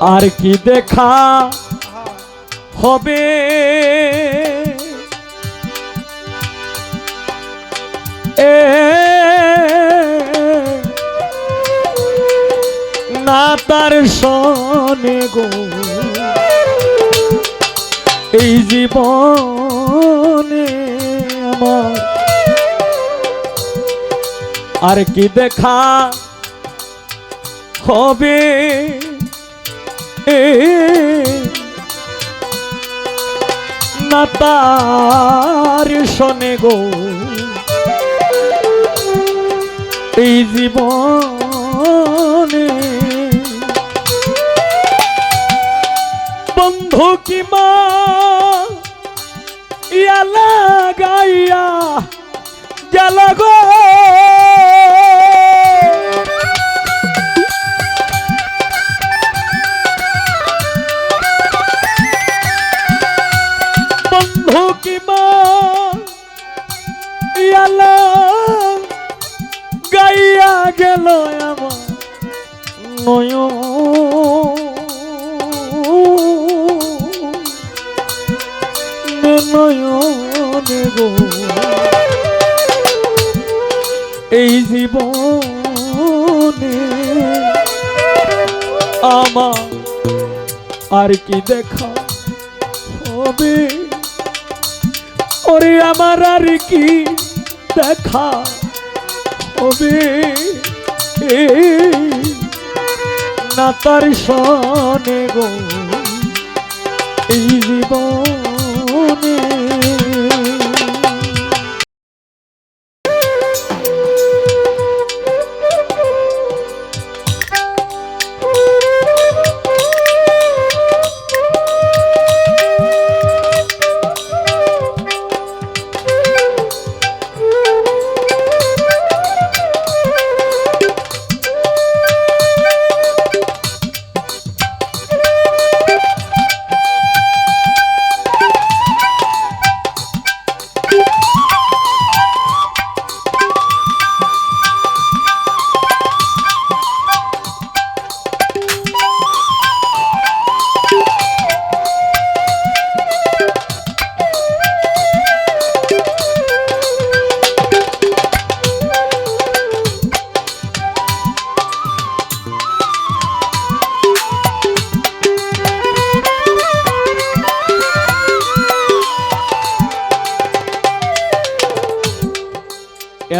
আর কি দেখা হবে? এ না তার সনে গো। এই জীবনে আমার আর কি দেখা হবে? না তার শোনে গো। এই জীবনে বন্ধু কি মা গাইয়া গেল গো গেল আমার নয় নয়নে গো। এই জীবনে আমার আর কি দেখা হবে? ওরে আমার আর কি দেখা হবে? না তার সনে গো এই জীবনে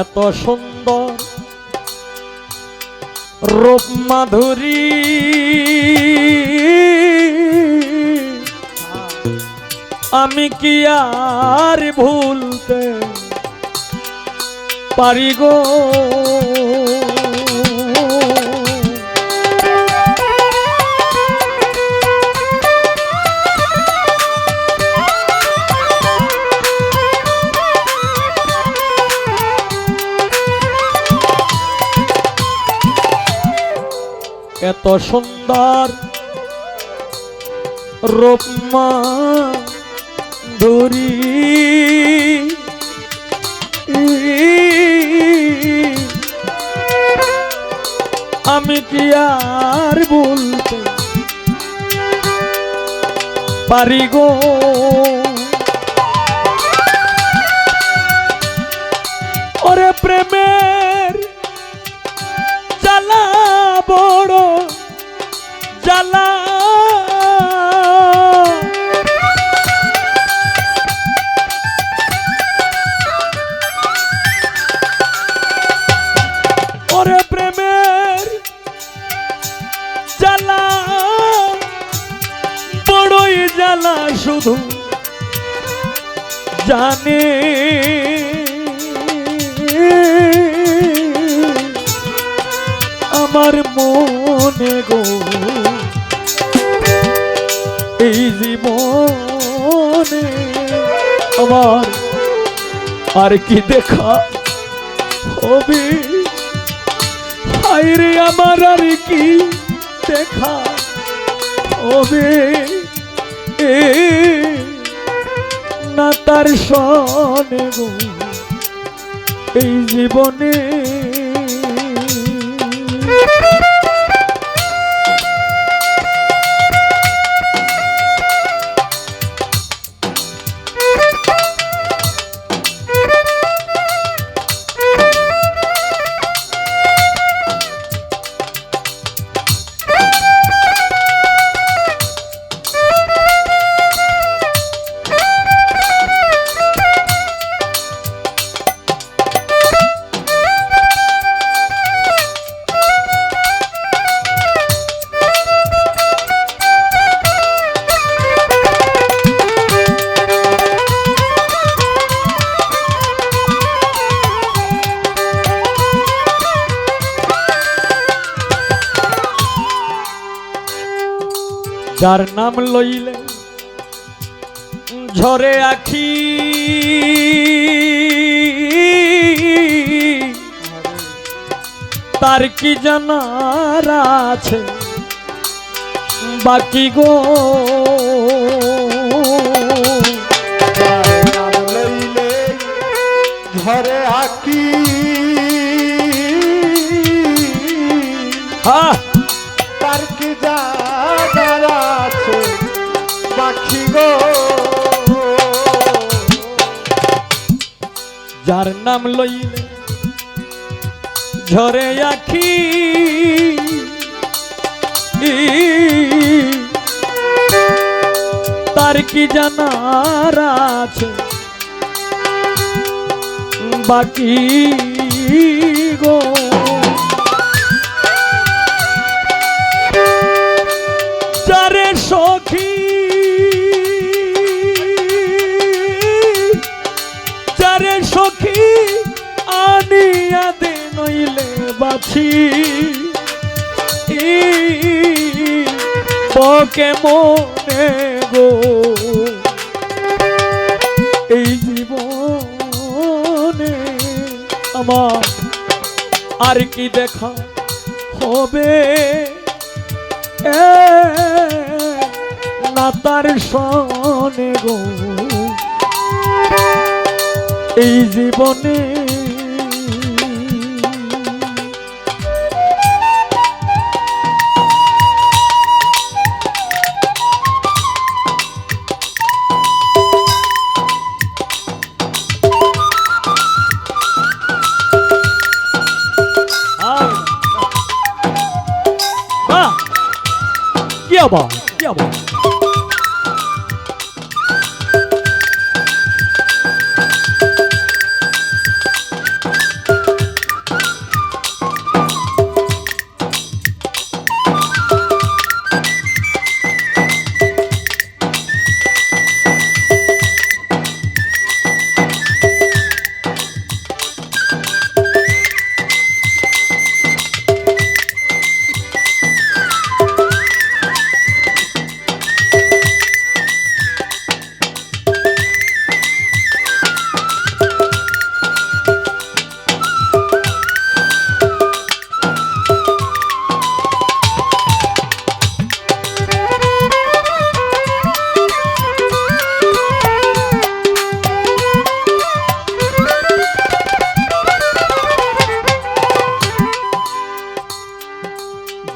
এত সুন্দর রূপ মাধুরী। আমি কি আর ভুলতে পারি গো? এত সুন্দর রূপমা ধরি। আমি কি আর বলতে পারি গো? ওরে প্রেমের জ্বালা। বড়ই জ্বালা শুধু জানে। আমার মনে গো, এই জীবনে আমার আর কি দেখা হবে? হায়রে আমার আর কি দেখা হবে? এ না তার সনে এই জীবনে যার নাম লইলে ঝরে আখি। তার কি জানার আছে? বাকি গো। নাম লইলে যার নাম লইলে ঝরে আখি। তার কি জানার আছে? বাকি গো? বাছি পকে মনে গো। এই জীবনে আমার আর কি দেখা হবে? না তার সনে গো। এই জীবনে কি আবার কি আবার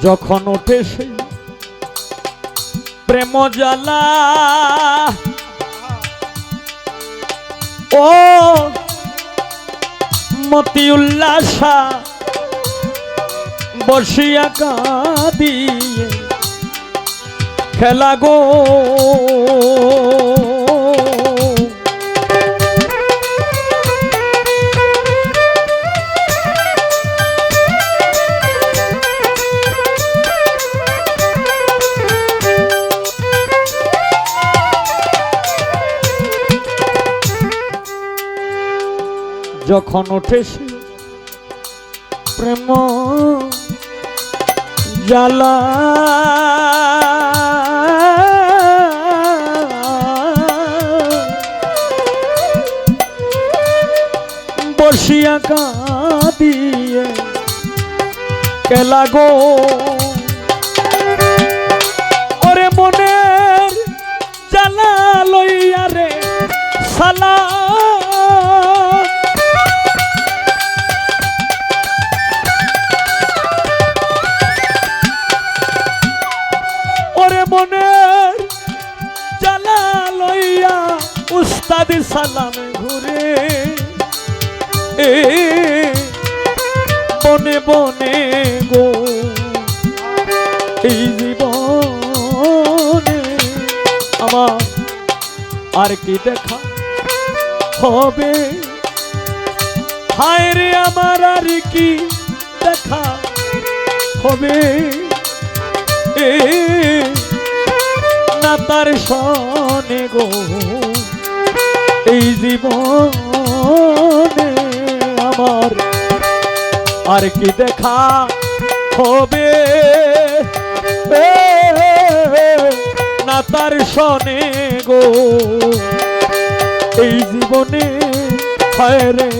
যখন ওঠে সেই প্রেম জ্বালা ও মতি উল্লাসা বসিয়া কাঁদিয়ে খেলা গো যখন ওঠে সে প্রেম জ্বালা। বসিয়া কাঁদিয়ে কেলা গো। উস্তাদ সালামে ঘুরে। এ, বনে বনে গো, এই জীবনে আমার আর কি দেখা হবে? হায় রে আমার আর কি দেখা হবে? এ, না তার সনে গো। এই জীবনে আমার আর কি দেখা হবে? না তার সনে গো। এই জীবনে হয় রে